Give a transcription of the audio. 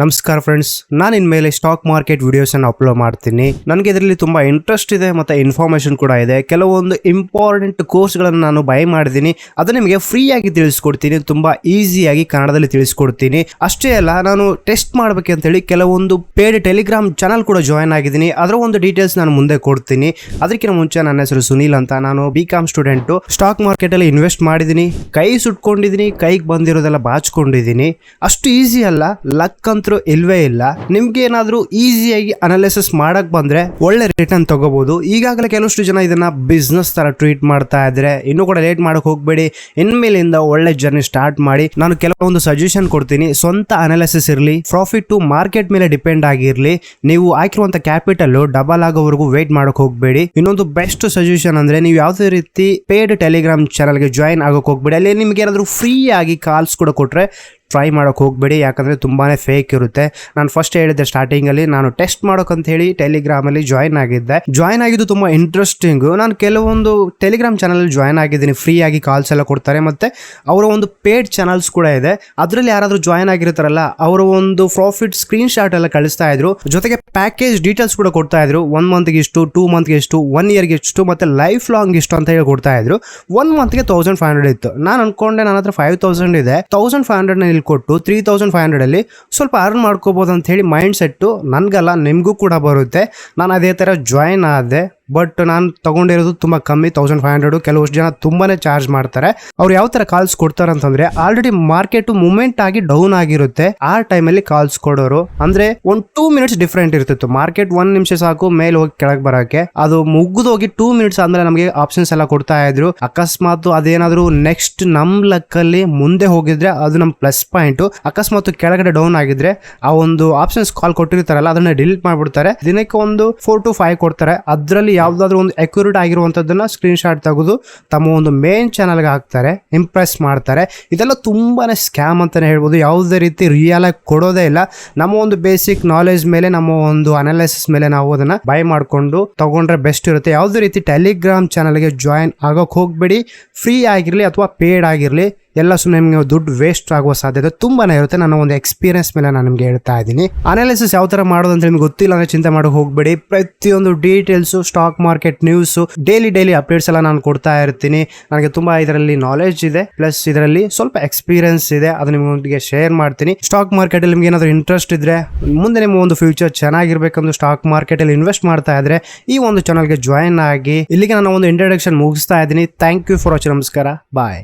ನಮಸ್ಕಾರ ಫ್ರೆಂಡ್ಸ್ ನಾನು ಇನ್ಮೇಲೆ ಸ್ಟಾಕ್ ಮಾರ್ಕೆಟ್ ವಿಡಿಯೋಸ್ ಅನ್ನು ಅಪ್ಲೋಡ್ ಮಾಡ್ತೀನಿ. ನನಗೆ ಇದರಲ್ಲಿ ತುಂಬ ಇಂಟ್ರೆಸ್ಟ್ ಇದೆ ಮತ್ತೆ ಇನ್ಫಾರ್ಮೇಶನ್ ಕೂಡ ಇದೆ. ಕೆಲವೊಂದು ಇಂಪಾರ್ಟೆಂಟ್ ಕೋರ್ಸ್ಗಳನ್ನು ನಾನು ಬೈ ಮಾಡಿದ್ದೀನಿ ಅದು ನಿಮಗೆ ಫ್ರೀ ಆಗಿ ತಿಳಿಸ್ಕೊಡ್ತೀನಿ. ತುಂಬಾ ಈಸಿಯಾಗಿ ಕನ್ನಡದಲ್ಲಿ ತಿಳಿಸ್ಕೊಡ್ತೀನಿ. ಅಷ್ಟೇ ಅಲ್ಲ, ನಾನು ಟೆಸ್ಟ್ ಮಾಡ್ಬೇಕಂತೇಳಿ ಕೆಲವೊಂದು ಪೇಡ್ ಟೆಲಿಗ್ರಾಮ್ ಚಾನಲ್ ಕೂಡ ಜಾಯ್ನ್ ಆಗಿದ್ದೀನಿ. ಅದರ ಒಂದು ಡೀಟೇಲ್ಸ್ ನಾನು ಮುಂದೆ ಕೊಡ್ತೀನಿ. ಅದಕ್ಕಿಂತ ಮುಂಚೆ ನನ್ನ ಹೆಸರು ಸುನೀಲ್ ಅಂತ ನಾನು B Com student stock market ಅಲ್ಲಿ ಇನ್ವೆಸ್ಟ್ ಮಾಡಿದ್ದೀನಿ. ಕೈ ಸುಟ್ಕೊಂಡಿದ್ದೀನಿ. ಕೈಗೆ ಬಂದಿರೋದೆಲ್ಲ ಬಾಚ್ಕೊಂಡಿದ್ದೀನಿ. ಅಷ್ಟು ಈಸಿ ಅಲ್ಲ. ಲಕ್ ಅಂತೂ ಇಲ್ವೇ ಇಲ್ಲ. ನಿಮ್ಗೆ ಏನಾದರೂ ಈಸಿಯಾಗಿ ಅನಾಲಿಸಿಸ್ ಮಾಡಕ್ ಬಂದ್ರೆ ಒಳ್ಳೆ ರಿಟರ್ನ್ ತಗೋಬಹುದು ಈಗಾಗಲೇ ಕೆಲವಷ್ಟು ಜನ ಇದನ್ನ ಬಿಸ್ನೆಸ್ ತರ ಟ್ರೀಟ್ ಮಾಡ್ತಾ ಇದ್ರೆ ಇನ್ನು ಕೂಡ ಲೇಟ್ ಮಾಡಕ್ ಹೋಗ್ಬೇಡಿ. ಇನ್ಮೇಲಿಂದ ಒಳ್ಳೆ ಜರ್ನಿ ಸ್ಟಾರ್ಟ್ ಮಾಡಿ ನಾನು ಕೆಲವೊಂದು ಸಜೆಷನ್ ಕೊಡ್ತೀನಿ. ಸ್ವಂತ ಅನಾಲಿಸಿಸ್ ಇರಲಿ ಪ್ರಾಫಿಟ್ ಟು ಮಾರ್ಕೆಟ್ ಮೇಲೆ ಡಿಪೆಂಡ್ ಆಗಿರಲಿ. ನೀವು ಹಾಕಿರುವಂತ ಕ್ಯಾಪಿಟಲ್ ಡಬಲ್ ಆಗೋವರೆಗೂ ವೇಟ್ ಮಾಡಕ್ ಹೋಗ್ಬೇಡಿ. ಇನ್ನೊಂದು ಬೆಸ್ಟ್ ಸಜೆಷನ್ ಅಂದ್ರೆ ನೀವು ಯಾವುದೇ ರೀತಿ ಪೇಡ್ ಟೆಲಿಗ್ರಾಮ್ ಚಾನಲ್ಗೆ ಜಾಯಿನ್ ಆಗೋಕೆ ಹೋಗ್ಬೇಡಿ. ಅಲ್ಲಿ ನಿಮ್ಗೆ ಏನಾದರೂ ಫ್ರೀ ಆಗಿ ಕಾಲ್ಸ್ ಕೂಡ ಕೊಟ್ರೆ ಟ್ರೈ ಮಾಡೋಕೆ ಹೋಗಬೇಡಿ, ಯಾಕಂದರೆ ತುಂಬಾ ಫೇಕ್ ಇರುತ್ತೆ. ನಾನು ಫಸ್ಟ್ ಹೇಳಿದ್ದೆ ಸ್ಟಾರ್ಟಿಂಗಲ್ಲಿ ನಾನು ಟೆಸ್ಟ್ ಮಾಡೋಕಂತ ಹೇಳಿ ಟೆಲಿಗ್ರಾಮಲ್ಲಿ ಜಾಯ್ನ್ ಆಗಿದ್ದೆ. ಜಾಯ್ನ್ ಆಗಿದ್ದು ತುಂಬ ಇಂಟ್ರೆಸ್ಟಿಂಗು ನಾನು ಕೆಲವೊಂದು ಟೆಲಿಗ್ರಾಮ್ ಚಾನಲಲ್ಲಿ ಜಾಯ್ನ್ ಆಗಿದ್ದೀನಿ ಫ್ರೀ ಆಗಿ ಕಾಲ್ಸ್ ಎಲ್ಲ ಕೊಡ್ತಾರೆ, ಮತ್ತು ಅವರ ಒಂದು ಪೇಡ್ ಚಾನಲ್ಸ್ ಕೂಡ ಇದೆ. ಅದರಲ್ಲಿ ಯಾರಾದರೂ ಜಾಯ್ನ್ ಆಗಿರ್ತಾರಲ್ಲ, ಅವರ ಒಂದು ಪ್ರಾಫಿಟ್ ಸ್ಕ್ರೀನ್ ಶಾಟ್ ಎಲ್ಲ ಕಳಿಸ್ತಾ ಇದ್ರು. ಜೊತೆಗೆ ಪ್ಯಾಕೇಜ್ ಡೀಟೇಲ್ಸ್ ಕೂಡ ಕೊಡ್ತಾ ಇದ್ರು. ಒನ್ ಮಂತ್ಗೆ ಇಷ್ಟು ಟೂ ಮಂತ್ಗೆ ಎಷ್ಟು ಒನ್ ಇಯರ್ಗೆ ಇಷ್ಟು, ಮತ್ತೆ ಲೈಫ್ ಲಾಂಗ್ ಇಷ್ಟು ಅಂತ ಹೇಳಿ ಕೊಡ್ತಾ ಇದ್ರು ಒನ್ ಮಂತ್ಗೆ ತೌಸಂಡ್ ಫೈವ್ ಹಂಡ್ರೆಡ್ ಇತ್ತು. ನಾನು ಅನ್ಕೊಂಡೆ ನನ್ನ ಹತ್ರ ಫೈವ್ ತೌಸಂಡ್ ಇದೆ. ತೌಸಂಡ್ ಫೈವ್ ಹಂಡ್ರೆಡ್ ಕೊಟ್ಟು ತ್ರೀ ತೌಸಂಡ್ ಫೈವ್ ಹಂಡ್ರೆಡಲ್ಲಿ ಸ್ವಲ್ಪ ಅರ್ನ್ ಮಾಡ್ಕೋಬೋದು ಅಂತ ಹೇಳಿ ಮೈಂಡ್ ಸೆಟ್ಟು ನನಗಲ್ಲ ನಿಮಗೂ ಕೂಡ ಬರುತ್ತೆ. ನಾನು ಅದೇ ಥರ ಜಾಯ್ನ್ ಆದೆ. ಬಟ್ ನಾನು ತಗೊಂಡಿರೋದು ತುಂಬ ಕಮ್ಮಿ ತೌಸಂಡ್ ಫೈವ್ ಹಂಡ್ರೆಡ್ ಕೆಲವಷ್ಟು ಜನ ತುಂಬಾ ಚಾರ್ಜ್ ಮಾಡ್ತಾರೆ. ಅವ್ರು ಯಾವ ತರ ಕಾಲ್ಸ್ ಕೊಡ್ತಾರೆ ಅಂತಂದ್ರೆ ಆಲ್ರೆಡಿ ಮಾರ್ಕೆಟ್ ಮೂಮೆಂಟ್ ಆಗಿ ಡೌನ್ ಆಗಿರುತ್ತೆ. ಆ ಟೈಮಲ್ಲಿ ಕಾಲ್ಸ್ ಕೊಡೋರು. ಅಂದ್ರೆ ಒಂದು ಟೂ ಮಿನಿಟ್ಸ್ ಡಿಫ್ರೆಂಟ್ ಇರ್ತಿತ್ತು. ಮಾರ್ಕೆಟ್ ಒಂದ್ ನಿಮಿಷ ಸಾಕು, ಮೇಲೆ ಹೋಗಿ ಕೆಳಗೆ ಬರಕ್ಕೆ. ಅದು ಮುಗಿದೋಗಿ ಟೂ ಮಿನಿಟ್ಸ್ ಆದ್ಮೇಲೆ ನಮಗೆ ಆಪ್ಷನ್ಸ್ ಎಲ್ಲ ಕೊಡ್ತಾ ಇದ್ರು. ಅಕಸ್ಮಾತ್ ಅದೇನಾದ್ರೂ ನೆಕ್ಸ್ಟ್ ನಮ್ ಲಕ್ಕಲ್ಲಿ ಮುಂದೆ ಹೋಗಿದ್ರೆ ಅದು ನಮ್ ಪ್ಲಸ್ ಪಾಯಿಂಟ್ ಅಕಸ್ಮಾತ್ ಕೆಳಗಡೆ ಡೌನ್ ಆಗಿದ್ರೆ ಆ ಒಂದು ಆಪ್ಷನ್ಸ್ ಕಾಲ್ ಕೊಟ್ಟಿರ್ತಾರಲ್ಲ, ಅದನ್ನ ಡಿಲೀಟ್ ಮಾಡ್ಬಿಡ್ತಾರೆ. ದಿನಕ್ಕೆ ಒಂದು ಫೋರ್ ಟು ಫೈವ್ ಕೊಡ್ತಾರೆ. ಅದರಲ್ಲಿ ಯಾವ್ದಾದ್ರು ಒಂದು ಅಕ್ಯುರೇಟ್ ಆಗಿರುವಂಥದ್ದನ್ನು ಸ್ಕ್ರೀನ್ ಶಾಟ್ ತೆಗೆದು ತಮ್ಮ ಒಂದು ಮೇನ್ ಚಾನಲ್ಗೆ ಹಾಕ್ತಾರೆ ಇಂಪ್ರೆಸ್ ಮಾಡ್ತಾರೆ. ಇದೆಲ್ಲ ತುಂಬಾ ಸ್ಕ್ಯಾಮ್ ಅಂತಲೇ ಹೇಳ್ಬೋದು. ಯಾವುದೇ ರೀತಿ ರಿಯಲಾಗಿ ಕೊಡೋದೇ ಇಲ್ಲ. ನಮ್ಮ ಒಂದು ಬೇಸಿಕ್ ನಾಲೆಜ್ ಮೇಲೆ, ನಮ್ಮ ಒಂದು ಅನಾಲಿಸಿಸ್ ಮೇಲೆ ನಾವು ಅದನ್ನ ಬೈ ಮಾಡ್ಕೊಂಡು ತಗೊಂಡ್ರೆ ಬೆಸ್ಟ್ ಇರುತ್ತೆ. ಯಾವುದೇ ರೀತಿ ಟೆಲಿಗ್ರಾಮ್ ಚಾನಲ್ಗೆ ಜಾಯಿನ್ ಆಗೋಕೆ ಹೋಗಬೇಡಿ. ಫ್ರೀ ಆಗಿರಲಿ ಅಥವಾ ಪೇಯ್ಡ್ ಆಗಿರಲಿ. ಎಲ್ಲ ಸುಮ್ಮನೆ ನಿಮಗೆ ದುಡ್ಡು ವೇಸ್ಟ್ ಆಗುವ ಸಾಧ್ಯತೆ ತುಂಬಾನೇ ಇರುತ್ತೆ. ನನ್ನ ಒಂದು ಎಕ್ಸ್ಪೀರಿಯನ್ಸ್ ಮೇಲೆ ನಾನು ನಿಮಗೆ ಹೇಳ್ತಾ ಇದ್ದೀನಿ. ಅನಾಲಿಸಿಸ್ ಯಾವ ತರ ಮಾಡೋದು ಅಂತ ನಿಮ್ಗೆ ಗೊತ್ತಿಲ್ಲ ಅಂದ್ರೆ ಚಿಂತೆ ಮಾಡಿ, ಹೋಗಬೇಡಿ. ಪ್ರತಿಯೊಂದು details stock market news daily daily updates ಎಲ್ಲ ನಾನು ಕೊಡ್ತಾ ಇರ್ತೀನಿ. ನನಗೆ ತುಂಬಾ ಇದರಲ್ಲಿ ನಾಲೆಜ್ ಇದೆ. ಪ್ಲಸ್ ಇದರಲ್ಲಿ ಸ್ವಲ್ಪ ಎಕ್ಸ್ಪೀರಿಯನ್ಸ್ ಇದೆ. ಅದು ನಿಮಗೆ ಶೇರ್ ಮಾಡ್ತೀನಿ. ಸ್ಟಾಕ್ ಮಾರ್ಕೆಟ್ ಅಲ್ಲಿ ನಿಮ್ಗೆ ಏನಾದರೂ ಇಂಟ್ರೆಸ್ಟ್ ಇದ್ರೆ, ಮುಂದೆ ನಿಮ್ಮ ಒಂದು ಫ್ಯೂಚರ್ ಚೆನ್ನಾಗಿರ್ಬೇಕಂದ್ರೆ ಸ್ಟಾಕ್ ಮಾರ್ಕೆಟ್ ಅಲ್ಲಿ ಇನ್ವೆಸ್ಟ್ ಮಾಡ್ತಾ ಇದ್ರೆ, ಈ ಒಂದು ಚಾನಲ್ಗೆ ಜಾಯಿನ್ ಆಗಿ ಇಲ್ಲಿಗೆ ನಾನು ಒಂದು ಇಂಟ್ರಡಕ್ಷನ್ ಮುಗಿಸ್ತಾ ಇದ್ದೀನಿ. ಥ್ಯಾಂಕ್ ಯು ಫಾರ್ ವಾಚಿಂಗ್ ನಮಸ್ಕಾರ. ಬಾಯ್